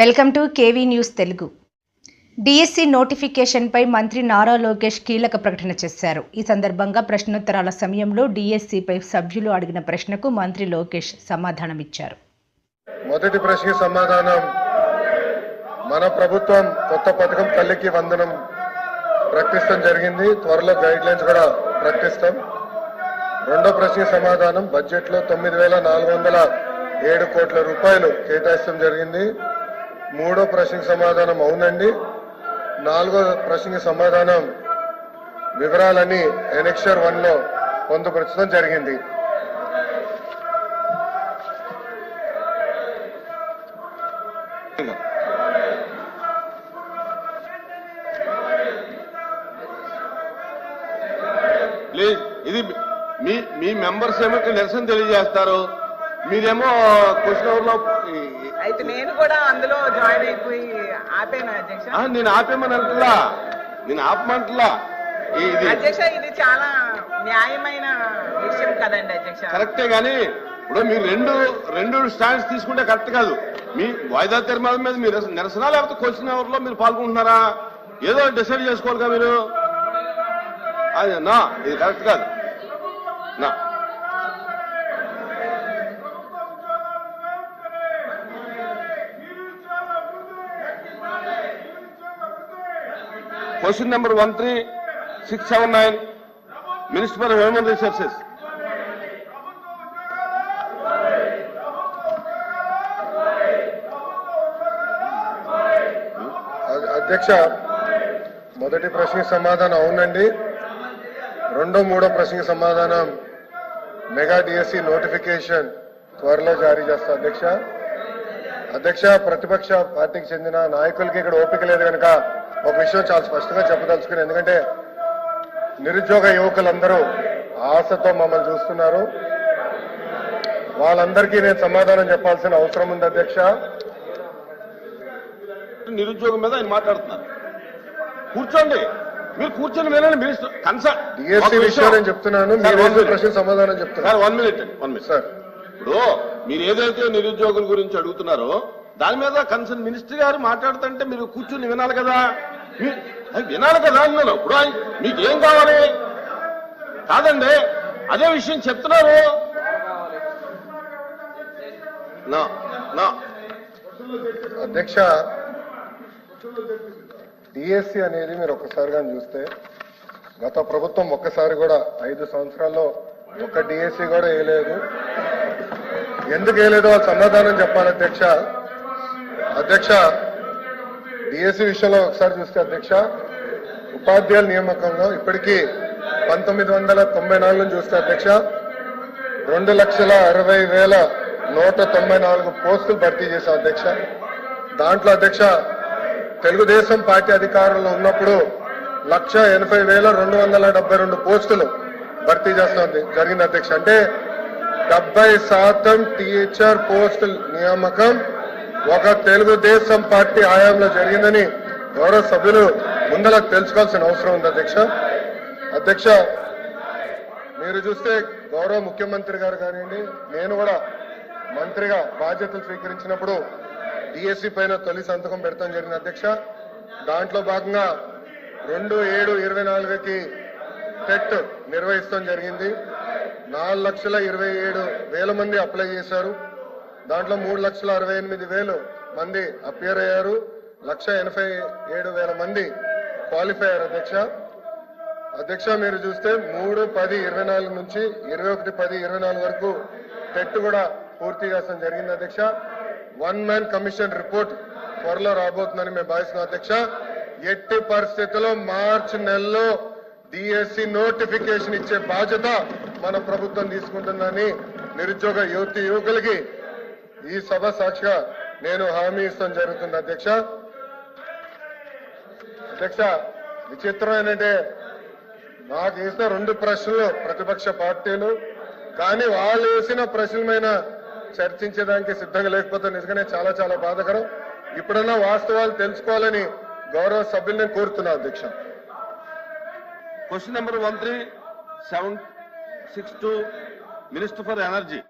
Welcome to KV news Telugu. DSC నోటిఫికేషన్పై మంత్రి నారా లోకేష్ కీలక ప్రకటన చేశారు. ఈ సందర్భంగా ప్రశ్నోత్తరాల సమయంలో డిఎస్సిపై సభ్యులు అడిగిన ప్రశ్నకు మంత్రి లోకేష్ సమాధానమిచ్చారు. మొదటి ప్రశ్న సమాధానం మన ప్రభుత్వం కొత్త పథకం తల్లికి వందనం ప్రకటిస్తాం జరిగింది. త్వరలో గైడ్ లైన్స్ కూడా ప్రకటిస్తాం. రెండో ప్రశ్న సమాధానం బడ్జెట్లో తొమ్మిది వేల నాలుగు వందల ఏడు కోట్ల రూపాయలు కేటాయిస్తాం జరిగింది. మూడో ప్రశ్నకు సమాధానం అవునండి. నాలుగో ప్రశ్నకి సమాధానం వివరాలన్నీ ఎనెక్షర్ వన్లో పొందుపరచడం జరిగింది. ప్లీజ్ ఇది మీ మీ మెంబర్స్ ఏమిటి నిరసన తెలియజేస్తారు? మీరేమో క్వశ్చన్ అవర్లో అయితే నేను కూడా అందులో జాయిన్ అయిపోయి ఆపాను అధ్యక్ష. నేను ఆపేమని అంటున్నా నేను ఆపమంటలా అధ్యక్ష ఇది చాలా న్యాయమైన విషయం కదండి అధ్యక్ష. కరెక్టే గాని ఇప్పుడు మీరు రెండు రెండు స్టాండ్స్ తీసుకుంటే కరెక్ట్ కాదు. మీ వాయిదా తీర్మానం మీద మీరు నిరసన లేకపోతే క్వశ్చన్ అవర్లో మీరు పాల్గొంటున్నారా? ఏదో డిసైడ్ చేసుకోవాలిగా మీరు. అది నా ఇది కరెక్ట్ కాదు. నా. Question number one three six seven nine. Minister for human resources అధ్యక్ష మొదటి ప్రశ్నకి సమాధానం అవునండి. రెండో మూడో ప్రశ్నకి సమాధానం. మెగా డిఎస్సి నోటిఫికేషన్ త్వరలో జారీ చేస్తా అధ్యక్ష. అధ్యక్ష ప్రతిపక్ష పార్టీకి చెందిన నాయకులకి ఇక్కడ ఓపిక లేదు కనుక ఒక విషయం చాలా స్పష్టంగా చెప్పదలుచుకుని ఎందుకంటే నిరుద్యోగ యువకులందరూ ఆశతో మమ్మల్ని చూస్తున్నారు. వాళ్ళందరికీ నేను సమాధానం చెప్పాల్సిన అవసరం ఉంది అధ్యక్ష. నిరుద్యోగం మీద ఆయన మాట్లాడుతున్నారు. కూర్చోండి. మీరు కూర్చొని వినండి మినిస్టర్ కన్సర్న్ డిఎస్సి విషయం నేను చెప్తున్నాను. మీరు ప్రశ్న సమాధానం చెప్తున్నాను sir one minute. One minute. Sir. ఇప్పుడు మీరు ఏదైతే నిరుద్యోగుల గురించి అడుగుతున్నారో దాని మీద కన్సర్న్ మినిస్టర్ గారు మాట్లాడుతుంటే మీరు కూర్చుని వినాలి కదా? అది వినాలి కదా అన్నాను ఇప్పుడు మీకు ఏం కావాలి? కాదండి అదే విషయం చెప్తున్నారు. నా నా అధ్యక్ష డిఎస్సి అనేది మీరు ఒక్కసారిగా చూస్తే గత ప్రభుత్వం ఒక్కసారి కూడా ఐదు సంవత్సరాల్లో ఒక్క డిఎస్సి కూడా వేయలేదు. ఎందుకు వేయలేదో? వాళ్ళ సమాధానం చెప్పాలి అధ్యక్ష. అధ్యక్ష డిఎస్సి విషయంలో ఒకసారి చూస్తే అధ్యక్ష ఉపాధ్యాయుల నియామకంలో ఇప్పటికీ పంతొమ్మిది వందల తొంభై నాలుగును చూస్తే అధ్యక్ష రెండు లక్షల అరవై వేల నూట తొంభై నాలుగు పోస్టులు భర్తీ చేశాం అధ్యక్ష. దాంట్లో అధ్యక్ష తెలుగుదేశం పార్టీ అధికారంలో ఉన్నప్పుడు లక్ష ఎనభై వేల రెండు వందల డెబ్బై రెండు పోస్టులు భర్తీ చేస్తాం జరిగింది అధ్యక్ష. అంటే డెబ్బై శాతం టీచర్ పోస్టుల నియామకం ఒక తెలుగుదేశం పార్టీ హయాంలో జరిగిందని గౌరవ సభ్యులు ముందల తెలుసుకోవాల్సిన అవసరం ఉంది అధ్యక్ష. అధ్యక్ష మీరు చూస్తే గౌరవ ముఖ్యమంత్రి గారు కానివ్వండి నేను కూడా మంత్రిగా బాధ్యతలు స్వీకరించినప్పుడు డిఎస్సి పైన తొలి సంతకం పెడతాం జరిగింది అధ్యక్ష. దాంట్లో భాగంగా రెండు ఏడు ఇరవై నాలుగుకి టెట్ నిర్వహిస్తాం జరిగింది. నాలుగు లక్షల ఇరవై ఏడు వేల మంది అప్లై చేశారు. దాంట్లో మూడు లక్షల అరవై ఎనిమిది వేలు మంది అపియర్ అయ్యారు. లక్ష ఎనభై ఏడు వేల మంది క్వాలిఫై అయ్యారు అధ్యక్ష. అధ్యక్ష మీరు చూస్తే మూడు పది ఇరవై నాలుగు నుంచి ఇరవై ఒకటి పది ఇరవై నాలుగు వరకు టెట్ కూడా పూర్తి చేస్తాం జరిగింది అధ్యక్ష. వన్ మ్యాన్ కమిషన్ రిపోర్ట్ త్వరలో రాబోతుందని మేము భావిస్తున్నాం అధ్యక్ష. ఎట్టి పరిస్థితుల్లో మార్చి నెలలో డిఎస్సి నోటిఫికేషన్ ఇచ్చే బాధ్యత మన ప్రభుత్వం తీసుకుంటుందని నిరుద్యోగ యువతి యువకులకి ఈ సభ సాక్షిగా నేను హామీ ఇస్తాం జరుగుతుంది. అధ్యక్ష. అధ్యక్ష విచిత్రం ఏంటంటే నాకు వేసిన రెండు ప్రశ్నలు ప్రతిపక్ష పార్టీలు కానీ వాళ్ళు వేసిన ప్రశ్నల మీద చర్చించడానికి సిద్ధంగా లేకపోతే నిజంగానే చాలా చాలా బాధకరం. ఇప్పుడన్నా వాస్తవాలు తెలుసుకోవాలని గౌరవ సభ్యుల్ని కోరుతున్నా అధ్యక్ష. Question number one three seven six two minister for energy